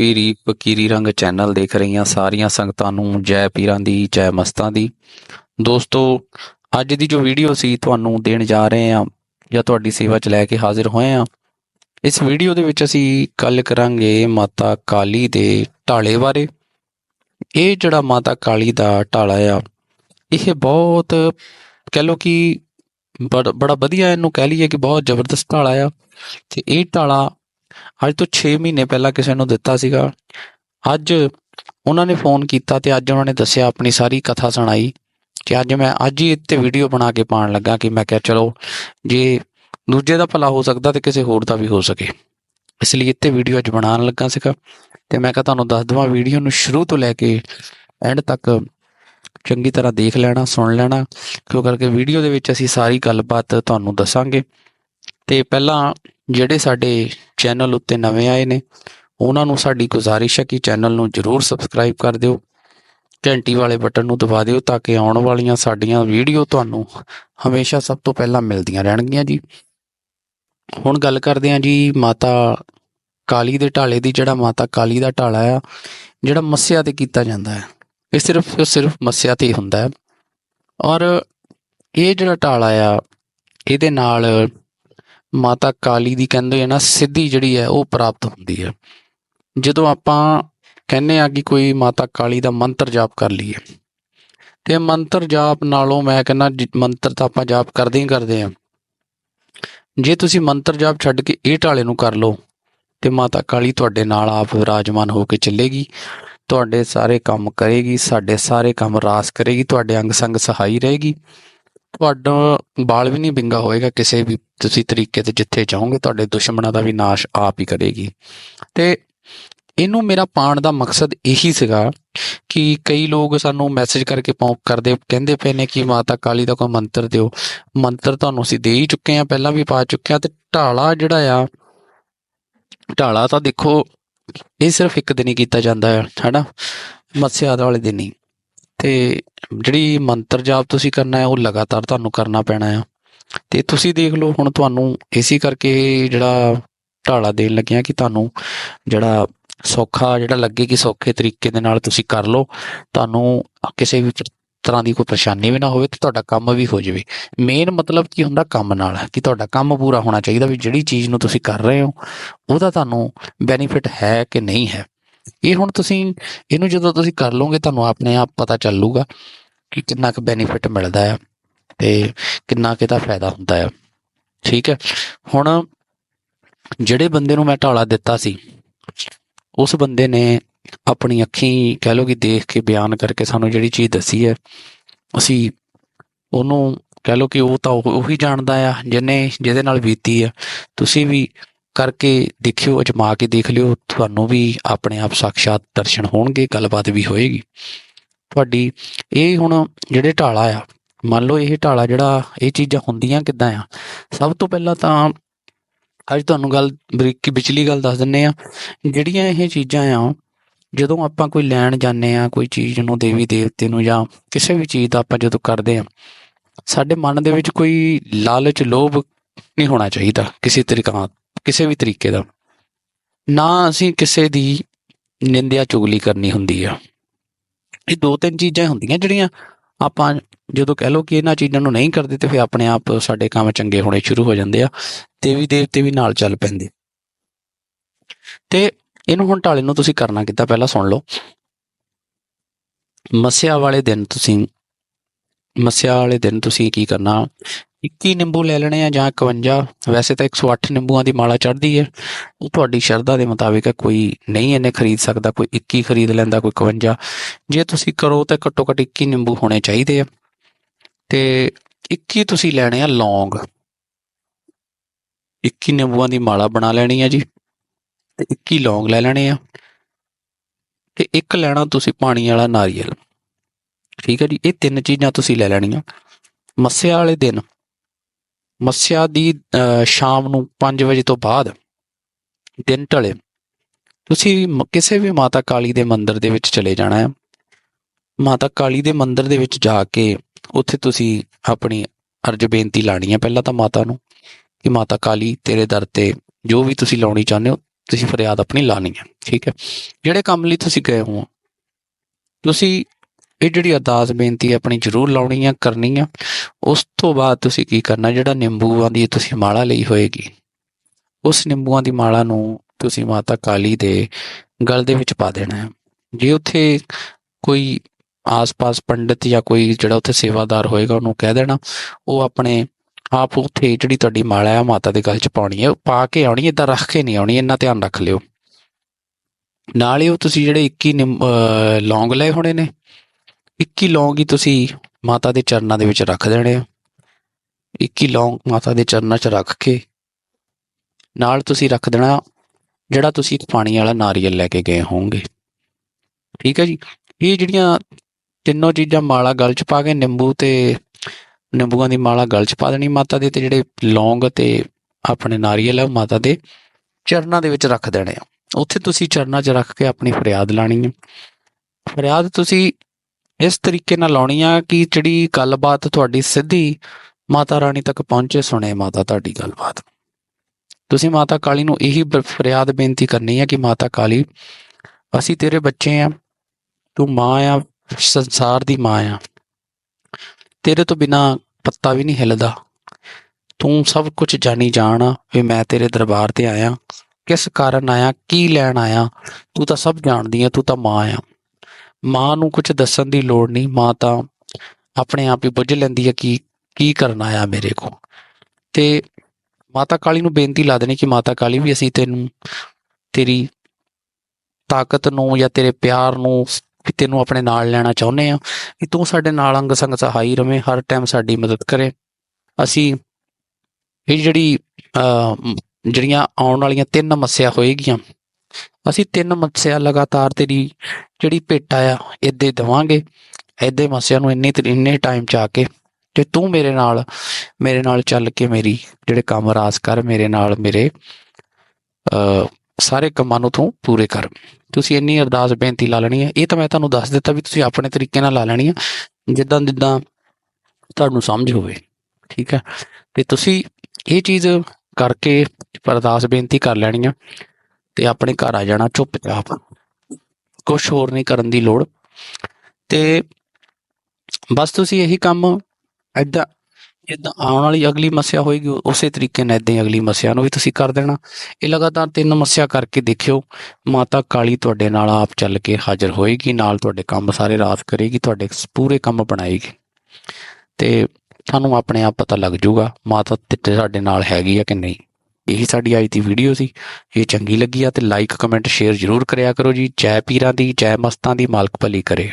ਪੀਰੀ ਫਕੀਰੀ ਰੰਗ ਚੈਨਲ ਦੇਖ ਰਹੀਆਂ ਸਾਰੀਆਂ ਸੰਗਤਾਂ ਨੂੰ, ਜੈ ਪੀਰਾਂ ਦੀ, ਜੈ ਮਸਤਾਂ ਦੀ। ਦੋਸਤੋ, ਅੱਜ ਦੀ ਜੋ ਵੀਡੀਓ ਸੀ ਤੁਹਾਨੂੰ ਦੇਣ ਜਾ ਰਹੇ ਹਾਂ, ਜਾਂ ਤੁਹਾਡੀ ਸੇਵਾ 'ਚ ਲੈ ਕੇ ਹਾਜ਼ਰ ਹੋਏ ਹਾਂ, ਇਸ ਵੀਡੀਓ ਦੇ ਵਿੱਚ ਅਸੀਂ ਗੱਲ ਕਰਾਂਗੇ ਮਾਤਾ ਕਾਲੀ ਦੇ ਢਾਲੇ ਬਾਰੇ। ਇਹ ਜਿਹੜਾ ਮਾਤਾ ਕਾਲੀ ਦਾ ਢਾਲਾ ਆ, ਇਹ ਬਹੁਤ ਕਹਿ ਲਓ ਕਿ ਬੜਾ ਬੜਾ ਵਧੀਆ ਇਹਨੂੰ ਕਹਿ ਲਈਏ ਕਿ ਬਹੁਤ ਜ਼ਬਰਦਸਤ ਢਾਲਾ ਆ। ਤੇ ਇਹ ਢਾਲਾ ਅੱਜ ਤੋਂ 6 ਮਹੀਨੇ ਪਹਿਲਾਂ ਕਿਸੇ ਨੂੰ ਦਿੱਤਾ ਸੀਗਾ। ਅੱਜ ਉਹਨਾਂ ਨੇ ਫੋਨ ਕੀਤਾ ਤੇ ਅੱਜ ਉਹਨਾਂ ਨੇ ਦੱਸਿਆ ਆਪਣੀ ਸਾਰੀ ਕਥਾ ਸੁਣਾਈ ਕਿ ਅੱਜ ਮੈਂ, ਅੱਜ ਹੀ ਇੱਥੇ ਵੀਡੀਓ ਬਣਾ ਕੇ ਪਾਉਣ ਲੱਗਾ ਕਿ ਮੈਂ ਕਿਹਾ, ਚਲੋ ਜੇ ਦੂਜੇ ਦਾ ਭਲਾ ਹੋ ਸਕਦਾ ਤੇ ਕਿਸੇ ਹੋਰ ਦਾ ਵੀ ਹੋ ਸਕੇ। ਇਸ ਲਈ ਇੱਥੇ ਵੀਡੀਓ ਅੱਜ ਬਣਾਉਣ ਲੱਗਾ ਸੀਗਾ ਤੇ ਮੈਂ ਕਿਹਾ, ਤੁਹਾਨੂੰ ਦੱਸ ਦਵਾਂ ਵੀਡੀਓ ਨੂੰ ਸ਼ੁਰੂ ਤੋਂ ਲੈ ਕੇ ਐਂਡ ਤੱਕ ਚੰਗੀ ਤਰ੍ਹਾਂ ਦੇਖ ਲੈਣਾ, ਸੁਣ ਲੈਣਾ, ਕਿਉਂ ਕਰਕੇ ਵੀਡੀਓ ਦੇ ਵਿੱਚ ਅਸੀਂ ਸਾਰੀ ਗੱਲਬਾਤ ਤੁਹਾਨੂੰ ਦੱਸਾਂਗੇ। ਤੇ ਪਹਿਲਾਂ ਜਿਹੜੇ ਸਾਡੇ ਚੈਨਲ ਉੱਤੇ ਨਵੇਂ ਆਏ ਨੇ, ਉਹਨਾਂ ਨੂੰ ਸਾਡੀ ਗੁਜ਼ਾਰਿਸ਼ ਹੈ ਕਿ ਚੈਨਲ ਨੂੰ ਜਰੂਰ ਸਬਸਕ੍ਰਾਈਬ ਕਰ ਦਿਓ, ਘੰਟੀ ਵਾਲੇ ਬਟਨ ਨੂੰ ਦਬਾ ਦਿਓ ਤਾਂ ਕਿ ਆਉਣ ਵਾਲੀਆਂ ਸਾਡੀਆਂ ਵੀਡੀਓ ਤੁਹਾਨੂੰ ਹਮੇਸ਼ਾ ਸਭ ਤੋਂ ਪਹਿਲਾਂ ਮਿਲਦੀਆਂ ਰਹਿਣਗੀਆਂ ਜੀ। ਹੁਣ ਗੱਲ ਕਰਦੇ ਹਾਂ ਜੀ ਮਾਤਾ ਕਾਲੀ ਦੇ ਢਾਲੇ ਦੀ, ਜਿਹੜਾ ਮਾਤਾ ਕਾਲੀ ਦਾ ਢਾਲਾ ਆ, ਜਿਹੜਾ ਮੱਸਿਆ ਤੇ ਕੀਤਾ ਜਾਂਦਾ ਹੈ, ਇਹ ਸਿਰਫ ਸਿਰਫ ਮੱਸਿਆ ਤੇ ਹੀ ਹੁੰਦਾ ਹੈ। ਔਰ ਇਹ ਜਿਹੜਾ ਢਾਲਾ ਆ, ਇਹਦੇ ਨਾਲ ਮਾਤਾ ਕਾਲੀ ਦੀ ਕਹਿੰਦੇ ਆ ਨਾ, ਸਿੱਧੀ ਜਿਹੜੀ ਹੈ ਉਹ ਪ੍ਰਾਪਤ ਹੁੰਦੀ ਹੈ। ਜਦੋਂ ਆਪਾਂ ਕਹਿੰਦੇ ਆ ਕਿ ਕੋਈ ਮਾਤਾ ਕਾਲੀ ਦਾ ਮੰਤਰ ਜਾਪ ਕਰ ਲਈਏ, ਤੇ ਮੰਤਰ ਜਾਪ ਨਾਲੋਂ ਮੈਂ ਕਹਿੰਦਾ ਮੰਤਰ ਤਾਂ ਆਪਾਂ ਜਾਪ ਕਰਦੇ ਹੀ ਕਰਦੇ ਆ। ਜੇ ਤੁਸੀਂ ਮੰਤਰ ਜਾਪ ਛੱਡ ਕੇ ਇਹ ਢਾਲੇ ਨੂੰ ਕਰ ਲਓ, ਤੇ ਮਾਤਾ ਕਾਲੀ ਤੁਹਾਡੇ ਨਾਲ ਆਪ ਵਿਰਾਜਮਾਨ ਹੋ ਕੇ ਚੱਲੇਗੀ, ਤੁਹਾਡੇ ਸਾਰੇ ਕੰਮ ਕਰੇਗੀ, ਸਾਡੇ ਸਾਰੇ ਕੰਮ ਰਾਸ ਕਰੇਗੀ, ਤੁਹਾਡੇ ਅੰਗ ਸੰਗ ਸਹਾਈ ਰਹੇਗੀ। ਤੁਹਾਡਾ ਬਾਲ ਵੀ ਨਹੀਂ ਬਿੰਗਾ ਹੋਏਗਾ ਕਿਸੇ ਵੀ ਤੁਸੀਂ ਤਰੀਕੇ ਤੇ ਜਿੱਥੇ ਜਾਓਗੇ, ਤੁਹਾਡੇ ਦੁਸ਼ਮਣਾਂ ਦਾ ਵੀ ਨਾਸ਼ ਆਪ ਹੀ ਕਰੇਗੀ। ਤੇ ਇਹਨੂੰ ਮੇਰਾ ਪਾਣ ਦਾ ਮਕਸਦ ਇਹੀ ਸੀਗਾ ਕਿ ਕਈ ਲੋਕ ਸਾਨੂੰ ਮੈਸੇਜ ਕਰਕੇ ਪੌਂਕ ਕਰਦੇ, ਕਹਿੰਦੇ ਪਏ ਨੇ ਕਿ ਮਾਤਾ ਕਾਲੀ ਦਾ ਕੋਈ ਮੰਤਰ ਦਿਓ। ਮੰਤਰ ਤੁਹਾਨੂੰ ਅਸੀਂ ਦੇ ਹੀ ਚੁੱਕੇ ਆ ਪਹਿਲਾਂ ਵੀ ਪਾ ਚੁੱਕੇ ਆ ਤੇ ਢਾਲਾ ਜਿਹੜਾ ਆ, ਢਾਲਾ ਤਾਂ ਦੇਖੋ, ਇਹ ਸਿਰਫ ਇੱਕ ਦਿਨ ਹੀ ਕੀਤਾ ਜਾਂਦਾ ਹੈ ਹੈਨਾ? ਮੱਸਿਆ ਵਾਲੇ ਦਿਨ ਹੀ। ਤੇ ਜਿਹੜੀ ਮੰਤਰ ਜਾਪ ਤੁਸੀਂ ਕਰਨਾ ਹੈ, ਉਹ ਲਗਾਤਾਰ ਤੁਹਾਨੂੰ ਕਰਨਾ ਪੈਣਾ ਆ। ਤੇ ਤੁਸੀਂ ਦੇਖ ਲਓ, ਹੁਣ ਤੁਹਾਨੂੰ ਇਸੇ ਕਰਕੇ ਜਿਹੜਾ ਢਾਲਾ ਦੇਣ ਲੱਗਿਆ ਕਿ ਤੁਹਾਨੂੰ ਜਿਹੜਾ ਸੌਖਾ, ਜਿਹੜਾ ਲੱਗੇ ਕਿ ਸੌਖੇ ਤਰੀਕੇ ਦੇ ਨਾਲ ਤੁਸੀਂ ਕਰ ਲਓ। ਤੁਹਾਨੂੰ ਕਿਸੇ ਵੀ ਤਰ੍ਹਾਂ ਦੀ ਕੋਈ ਪਰੇਸ਼ਾਨੀ ਵੀ ਨਾ ਹੋਵੇ ਤੇ ਤੁਹਾਡਾ ਕੰਮ ਵੀ ਹੋ ਜਾਵੇ। ਮੇਨ ਮਤਲਬ ਕੀ ਹੁੰਦਾ ਕੰਮ ਨਾਲ, ਕਿ ਤੁਹਾਡਾ ਕੰਮ ਪੂਰਾ ਹੋਣਾ ਚਾਹੀਦਾ ਵੀ ਜਿਹੜੀ ਚੀਜ਼ ਨੂੰ ਤੁਸੀਂ ਕਰ ਰਹੇ ਹੋ, ਉਹਦਾ ਤੁਹਾਨੂੰ ਬੈਨੀਫਿਟ ਹੈ ਕਿ ਨਹੀਂ ਹੈ। ਇਹ ਹੁਣ ਤੁਸੀਂ, ਇਹਨੂੰ ਜਦੋਂ ਤੁਸੀਂ ਕਰ ਲਓਗੇ, ਤੁਹਾਨੂੰ ਆਪਣੇ ਆਪ ਪਤਾ ਚੱਲੂਗਾ ਕਿ ਕਿੰਨਾ ਕੁ ਬੈਨੀਫਿਟ ਮਿਲਦਾ ਹੈ ਤੇ ਕਿੰਨਾ ਕੁ ਇਹਦਾ ਫਾਇਦਾ ਹੁੰਦਾ ਹੈ ਠੀਕ ਹੈ? ਹੁਣ ਜਿਹੜੇ ਬੰਦੇ ਨੂੰ ਮੈਂ ਢਾਲਾ ਦਿੱਤਾ ਸੀ, ਉਸ ਬੰਦੇ ਨੇ ਆਪਣੀ ਅੱਖੀਂ ਕਹਿ ਲਓ ਕਿ ਦੇਖ ਕੇ ਬਿਆਨ ਕਰਕੇ ਸਾਨੂੰ ਜਿਹੜੀ ਚੀਜ਼ ਦੱਸੀ ਹੈ, ਅਸੀਂ ਉਹਨੂੰ ਕਹਿ ਲਓ ਕਿ ਉਹ ਤਾਂ ਉਹ- ਉਹੀ ਜਾਣਦਾ ਆ ਜਿਹਨੇ ਜਿਹਦੇ ਨਾਲ ਬੀਤੀ ਆ। ਤੁਸੀਂ ਵੀ ਕਰਕੇ ਦੇਖਿਓ, ਅਜਮਾ ਕੇ ਦੇਖ ਲਿਓ, ਤੁਹਾਨੂੰ ਵੀ ਆਪਣੇ ਆਪ ਸਾਖਸ਼ਾਤ ਦਰਸ਼ਨ ਹੋਣਗੇ, ਗੱਲਬਾਤ ਵੀ ਹੋਏਗੀ। ਤੁਹਾਡੀ, ਇਹ ਹੁਣ ਜਿਹੜੇ ਢਾਲਾ ਆ, ਮੰਨ ਲਓ ਇਹ ਢਾਲਾ ਜਿਹੜਾ, ਇਹ ਚੀਜ਼ਾਂ ਹੁੰਦੀਆਂ ਕਿੱਦਾਂ ਆ? ਸਭ ਤੋਂ ਪਹਿਲਾਂ ਤਾਂ ਅੱਜ ਤੁਹਾਨੂੰ ਗੱਲ, ਬਰੀਕੀ, ਵਿਚਲੀ ਗੱਲ ਦੱਸ ਦਿੰਨੇ ਆ, ਜਿਹੜੀਆਂ ਇਹ ਚੀਜ਼ਾਂ ਆ, ਜਦੋਂ ਆਪਾਂ ਕੋਈ ਲੈਣ ਜਾਂਦੇ ਆ, ਕੋਈ ਚੀਜ਼ ਨੂੰ ਦੇਵੀ ਦੇਵਤੇ ਨੂੰ ਜਾਂ ਕਿਸੇ ਵੀ ਚੀਜ਼ ਦਾ ਆਪਾਂ ਜਦੋਂ ਕਰਦੇ ਆ, ਸਾਡੇ ਮਨ ਦੇ ਵਿੱਚ ਕੋਈ ਲਾਲਚ, ਲੋਭ ਨਹੀਂ ਹੋਣਾ ਚਾਹੀਦਾ ਕਿਸੇ ਤਰੀਕਾ, ਕਿਸੇ ਵੀ ਤਰੀਕੇ ਦਾ। ਨਾ ਅਸੀਂ ਕਿਸੇ ਦੀ ਨਿੰਦਿਆ ਚੁਗਲੀ ਕਰਨੀ ਹੁੰਦੀ ਆ। ਇਹ ਦੋ ਤਿੰਨ ਚੀਜ਼ਾਂ ਹੁੰਦੀਆਂ ਜਿਹੜੀਆਂ ਆਪਾਂ ਜਦੋਂ ਕਹਿ ਲਓ ਕਿ ਇਹਨਾਂ ਚੀਜ਼ਾਂ ਨੂੰ ਨਹੀਂ ਕਰਦੇ ਤੇ ਫਿਰ ਆਪਣੇ ਆਪ ਸਾਡੇ ਕੰਮ ਚੰਗੇ ਹੋਣੇ ਸ਼ੁਰੂ ਹੋ ਜਾਂਦੇ ਆ ਦੇਵੀ ਦੇਵਤੇ ਵੀ ਨਾਲ ਚੱਲ ਪੈਂਦੇ। ਤੇ ਇਹਨੂੰ ਹੁਣ ਟਾਲੇ ਨੂੰ ਤੁਸੀਂ ਕਰਨਾ ਕਿੱਦਾਂ ਪਹਿਲਾਂ ਸੁਣ ਲਓ। ਮੱਸਿਆ ਵਾਲੇ ਦਿਨ ਤੁਸੀਂ, ਮੱਸਿਆ ਵਾਲੇ ਦਿਨ ਤੁਸੀਂ ਕੀ ਕਰਨਾ 21 ਨਿੰਬੂ ਲੈ ਲੈਣੇ ਆ ਜਾਂ 51 ਵੈਸੇ ਤਾਂ 108 ਨਿੰਬੂਆਂ ਦੀ ਮਾਲਾ ਚੜ੍ਹਦੀ ਹੈ ਉਹ ਤੁਹਾਡੀ ਸ਼ਰਧਾ ਦੇ ਮੁਤਾਬਿਕ ਹੈ ਕੋਈ ਨਹੀਂ ਇਹਨੇ ਖਰੀਦ ਸਕਦਾ, ਕੋਈ 21 ਖਰੀਦ ਲੈਂਦਾ, ਕੋਈ 51 ਜੇ ਤੁਸੀਂ ਕਰੋ ਤਾਂ ਘੱਟੋ ਘੱਟ 21 ਨਿੰਬੂ ਹੋਣੇ ਚਾਹੀਦੇ ਆ। ਤੇ 21 ਤੁਸੀਂ ਲੈਣੇ ਆ ਲੌਂਗ। 21 ਨਿੰਬੂਆਂ ਦੀ ਮਾਲਾ ਬਣਾ ਲੈਣੀ ਆ ਜੀ। ਤੇ 21 ਲੌਂਗ ਲੈ ਲੈਣੇ ਆ। ਤੇ ਇੱਕ ਲੈਣਾ ਤੁਸੀਂ ਪਾਣੀ ਵਾਲਾ ਨਾਰੀਅਲ। ਠੀਕ ਹੈ ਜੀ, ਇਹ ਤਿੰਨ ਚੀਜ਼ਾਂ ਤੁਸੀਂ ਲੈ ਲੈਣੀਆਂ। ਮੱਸਿਆ ਵਾਲੇ ਦਿਨ ਮੱਸਿਆ ਦੀ ਸ਼ਾਮ ਨੂੰ 5 ਵਜੇ ਤੋਂ ਬਾਅਦ ਦਿਨ ਢਲੇ ਤੁਸੀਂ ਕਿਸੇ ਵੀ ਮਾਤਾ ਕਾਲੀ ਦੇ ਮੰਦਿਰ ਦੇ ਵਿੱਚ ਚਲੇ ਜਾਣਾ ਹੈ। ਮਾਤਾ ਕਾਲੀ ਦੇ ਮੰਦਿਰ ਦੇ ਵਿੱਚ ਜਾ ਕੇ ਉੱਥੇ ਤੁਸੀਂ ਆਪਣੀ ਅਰਜ ਬੇਨਤੀ ਲਾਣੀ ਹੈ ਪਹਿਲਾਂ ਤਾਂ ਮਾਤਾ ਨੂੰ ਕਿ ਮਾਤਾ ਕਾਲੀ ਤੇਰੇ ਦਰ ਤੇ ਜੋ ਵੀ ਤੁਸੀਂ ਲਾਉਣੀ ਚਾਹੁੰਦੇ ਹੋ, ਤੁਸੀਂ ਫਰਿਆਦ ਆਪਣੀ ਲਾਣੀ ਹੈ, ਠੀਕ ਹੈ। ਜਿਹੜੇ ਕੰਮ ਲਈ ਤੁਸੀਂ ਗਏ ਹੋ, ਤੁਸੀਂ ਇਹ ਜਿਹੜੀ ਅਰਦਾਸ ਬੇਨਤੀ ਆਪਣੀ ਜ਼ਰੂਰ ਲਾਉਣੀ ਆ, ਕਰਨੀ ਆ। ਉਸ ਤੋਂ ਬਾਅਦ ਤੁਸੀਂ ਕੀ ਕਰਨਾ, ਜਿਹੜਾ ਨਿੰਬੂਆਂ ਦੀ ਤੁਸੀਂ ਮਾਲਾ ਲਈ ਹੋਏਗੀ, ਉਸ ਨਿੰਬੂਆਂ ਦੀ ਮਾਲਾ ਨੂੰ ਤੁਸੀਂ ਮਾਤਾ ਕਾਲੀ ਦੇ ਗਲ ਦੇ ਵਿੱਚ ਪਾ ਦੇਣਾ ਹੈ। ਜੇ ਉੱਥੇ ਕੋਈ ਆਸ-ਪਾਸ ਪੰਡਿਤ ਜਾਂ ਕੋਈ ਜਿਹੜਾ ਉੱਥੇ ਸੇਵਾਦਾਰ ਹੋਏਗਾ, ਉਹਨੂੰ ਕਹਿ ਦੇਣਾ, ਉਹ ਆਪਣੇ ਆਪ ਉੱਥੇ ਜਿਹੜੀ ਤੁਹਾਡੀ ਮਾਲਾ ਹੈ ਮਾਤਾ ਦੇ ਗਲ 'ਚ ਪਾਉਣੀ ਹੈ ਉਹ ਪਾ ਕੇ ਆਉਣੀ, ਏਦਾਂ ਰੱਖ ਕੇ ਨਹੀਂ ਆਉਣੀ, ਇੰਨਾ ਧਿਆਨ ਰੱਖ ਲਿਓ। ਨਾਲ ਹੀ ਉਹ ਤੁਸੀਂ ਜਿਹੜੇ 21 ਨਿੰਬ- ਅਹ, ਲੌਂਗ ਲਏ ਹੋਣੇ ਨੇ 21 ਲੌਂਗ ਹੀ ਤੁਸੀਂ ਮਾਤਾ ਦੇ ਚਰਨਾਂ ਦੇ ਵਿੱਚ ਰੱਖ ਦੇਣੇ ਆ। 21 ਲੌਂਗ ਮਾਤਾ ਦੇ ਚਰਨਾਂ 'ਚ ਰੱਖ ਕੇ ਨਾਲ ਤੁਸੀਂ ਰੱਖ ਦੇਣਾ ਜਿਹੜਾ ਤੁਸੀਂ ਇੱਕ ਪਾਣੀ ਵਾਲਾ ਨਾਰੀਅਲ ਲੈ ਕੇ ਗਏ ਹੋਵੋਗੇ। ਠੀਕ ਹੈ ਜੀ? ਇਹ ਜਿਹੜੀਆਂ ਤਿੰਨੋਂ ਚੀਜ਼ਾਂ ਮਾਲਾ ਗਲ 'ਚ ਪਾ ਕੇ ਨਿੰਬੂ ਤੇ ਨਿੰਬੂਆਂ ਦੀ ਮਾਲਾ ਗਲ 'ਚ ਪਾ ਦੇਣੀ ਮਾਤਾ ਦੇ ਤੇ ਜਿਹੜੇ ਲੌਂਗ ਤੇ ਆਪਣੇ ਨਾਰੀਅਲ ਆ ਉਹ ਮਾਤਾ ਦੇ ਚਰਨਾਂ ਦੇ ਵਿੱਚ ਰੱਖ ਦੇਣੇ ਆ। ਉੱਥੇ ਤੁਸੀਂ ਚਰਨਾਂ 'ਚ ਰੱਖ ਕੇ ਆਪਣੀ ਫਰਿਆਦ ਲਾਣੀ ਹੈ ਫਰਿਆਦ ਤੁਸੀਂ ਇਸ ਤਰੀਕੇ ਨਾਲ ਲਾਉਣੀ ਆ ਕਿ ਜਿਹੜੀ ਗੱਲਬਾਤ ਤੁਹਾਡੀ ਸਿੱਧੀ ਮਾਤਾ ਰਾਣੀ ਤੱਕ ਪਹੁੰਚੇ, ਸੁਣੇ ਮਾਤਾ ਤੁਹਾਡੀ ਗੱਲਬਾਤ। ਤੁਸੀਂ ਮਾਤਾ ਕਾਲੀ ਨੂੰ ਇਹੀ ਬ- ਫਰਿਆਦ ਬੇਨਤੀ ਕਰਨੀ ਹੈ ਕਿ ਮਾਤਾ ਕਾਲੀ, ਅਸੀਂ ਤੇਰੇ ਬੱਚੇ ਆ, ਤੂੰ ਮਾਂ ਆ, ਸੰਸਾਰ ਦੀ ਮਾਂ ਆ। ਤੇਰੇ ਤੋਂ ਬਿਨਾ ਪੱਤਾ ਵੀ ਨਹੀਂ ਹਿੱਲਦਾ। ਤੂੰ ਸਭ ਕੁਝ ਜਾਣੀ ਜਾਣ ਆ ਵੀ ਮੈਂ ਤੇਰੇ ਦਰਬਾਰ ਤੇ ਆਇਆ। ਕਿਸ ਕਾਰਨ ਆਇਆ, ਕੀ ਲੈਣ ਆਇਆ? ਤੂੰ ਤਾਂ ਸਭ ਜਾਣਦੀ ਆ, ਤੂੰ ਤਾਂ ਮਾਂ ਆ। ਮਾਂ ਨੂੰ ਕੁਝ ਦੱਸਣ ਦੀ ਲੋੜ ਨਹੀਂ ਮਾਂ ਤਾਂ ਆਪਣੇ ਆਪ ਹੀ ਬੁੱਝ ਲੈਂਦੀ ਹੈ ਕਿ ਕੀ ਕਰਨਾ ਆ ਮੇਰੇ ਕੋ ਤੇ ਮਾਤਾ ਕਾਲੀ ਨੂੰ ਬੇਨਤੀ ਲਾ ਦੇਣੀ ਕਿ ਮਾਤਾ ਕਾਲੀ ਵੀ ਅਸੀਂ ਤੈਨੂੰ ਤੇਰੀ ਤਾਕਤ ਨੂੰ ਜਾਂ ਤੇਰੇ ਪਿਆਰ ਨੂੰ ਵੀ ਤੈਨੂੰ ਆਪਣੇ ਨਾਲ ਲੈਣਾ ਚਾਹੁੰਦੇ ਆ ਕਿ ਤੂੰ ਸਾਡੇ ਨਾਲ ਅੰਗ ਸੰਗ ਸਹਾਈ ਰਵੇਂ ਹਰ ਟਾਈਮ ਸਾਡੀ ਮਦਦ ਕਰੇ। ਅਸੀਂ ਇਹ ਜਿਹੜੀ ਅਹ, ਜਿਹੜੀਆਂ ਆਉਣ ਵਾਲੀਆਂ ਤਿੰਨ ਮੱਸਿਆ ਹੋਏਗੀਆਂ ਅਸੀਂ ਤਿੰਨ ਮੱਸਿਆ ਲਗਾਤਾਰ ਤੇਰੀ ਜਿਹੜੀ ਭੇਟਾ ਆ ਇੱਦੇ ਦਵਾਂਗੇ। ਇੱਦੇ ਮੱਸਿਆ ਨੂੰ ਇੰਨੇ ਇੰਨੇ ਟਾਈਮ ਚ ਆ ਕੇ ਤੇ ਤੂੰ ਮੇਰੇ ਨਾਲ ਮੇਰੇ ਨਾਲ ਚੱਲ ਕੇ ਮੇਰੀ ਜਿਹੜੇ ਕੰਮ ਰਾਸ ਕਰ, ਮੇਰੇ ਨਾਲ ਮੇਰੇ ਅ ਸਾਰੇ ਕੰਮਾਂ ਨੂੰ ਤੂੰ ਪੂਰੇ ਕਰ। ਤੁਸੀਂ ਇੰਨੀ ਅਰਦਾਸ ਬੇਨਤੀ ਲਾ ਲੈਣੀ ਹੈ ਇਹ ਤਾਂ ਮੈਂ ਤੁਹਾਨੂੰ ਦੱਸ ਦਿੱਤਾ ਵੀ ਤੁਸੀਂ ਆਪਣੇ ਤਰੀਕੇ ਨਾਲ ਲਾ ਲੈਣੀ ਹੈ ਜਿੱਦਾਂ ਜਿੱਦਾਂ ਤੁਹਾਨੂੰ ਸਮਝ ਹੋਵੇ। ਠੀਕ ਹੈ ਤੇ ਤੁਸੀਂ ਇਹ ਚੀਜ਼ ਕਰਕੇ ਅਰਦਾਸ ਬੇਨਤੀ ਕਰ ਲੈਣੀ ਆ। ਤੇ ਆਪਣੇ ਘਰ ਆ ਜਾਣਾ ਚੁੱਪਚਾਪ। ਕੁਝ ਹੋਰ ਨਹੀਂ ਕਰਨ ਦੀ ਲੋੜ। ਤੇ ਬਸ ਤੁਸੀਂ ਇਹੀ ਕੰਮ ਏਦਾਂ ਜਿੱਦਾਂ ਆਉਣ ਵਾਲੀ ਅਗਲੀ ਮੱਸਿਆ ਹੋਏਗੀ, ਉਸੇ ਤਰੀਕੇ ਨਾਲ ਏਦਾਂ ਹੀ ਅਗਲੀ ਮੱਸਿਆ ਨੂੰ ਵੀ ਤੁਸੀਂ ਕਰ ਦੇਣਾ। ਇਹ ਲਗਾਤਾਰ ਤਿੰਨ ਮੱਸਿਆ ਕਰਕੇ ਦੇਖਿਓ, ਮਾਤਾ ਕਾਲੀ ਤੁਹਾਡੇ ਨਾਲ ਆਪ ਚੱਲ ਕੇ ਹਾਜ਼ਰ ਹੋਏਗੀ, ਨਾਲ ਤੁਹਾਡੇ ਕੰਮ ਸਾਰੇ ਰਾਤ ਕਰੇਗੀ, ਤੁਹਾਡੇ ਪੂਰੇ ਕੰਮ ਬਣਾਏਗੀ। ਤੇ ਤੁਹਾਨੂੰ ਆਪਣੇ ਆਪ ਪਤਾ ਲੱਗ ਜਾਊਗਾ, ਮਾਤਾ ਤੇ ਸਾਡੇ ਨਾਲ ਹੈਗੀ ਆ ਕਿ ਨਹੀਂ। ਇਹੀ ਸਾਡੀ ਅੱਜ ਦੀ ਵੀਡੀਓ ਸੀ। ਇਹ ਚੰਗੀ ਲੱਗੀ ਆ ਤੇ ਲਾਈਕ ਕਮੈਂਟ ਸ਼ੇਅਰ ਜ਼ਰੂਰ ਕਰਿਆ ਕਰੋ ਜੀ। ਜੈ ਪੀਰਾਂ ਦੀ, ਜੈ ਮਸਤਾਂ ਦੀ ਮਾਲਕ ਭਲੀ ਕਰੇ।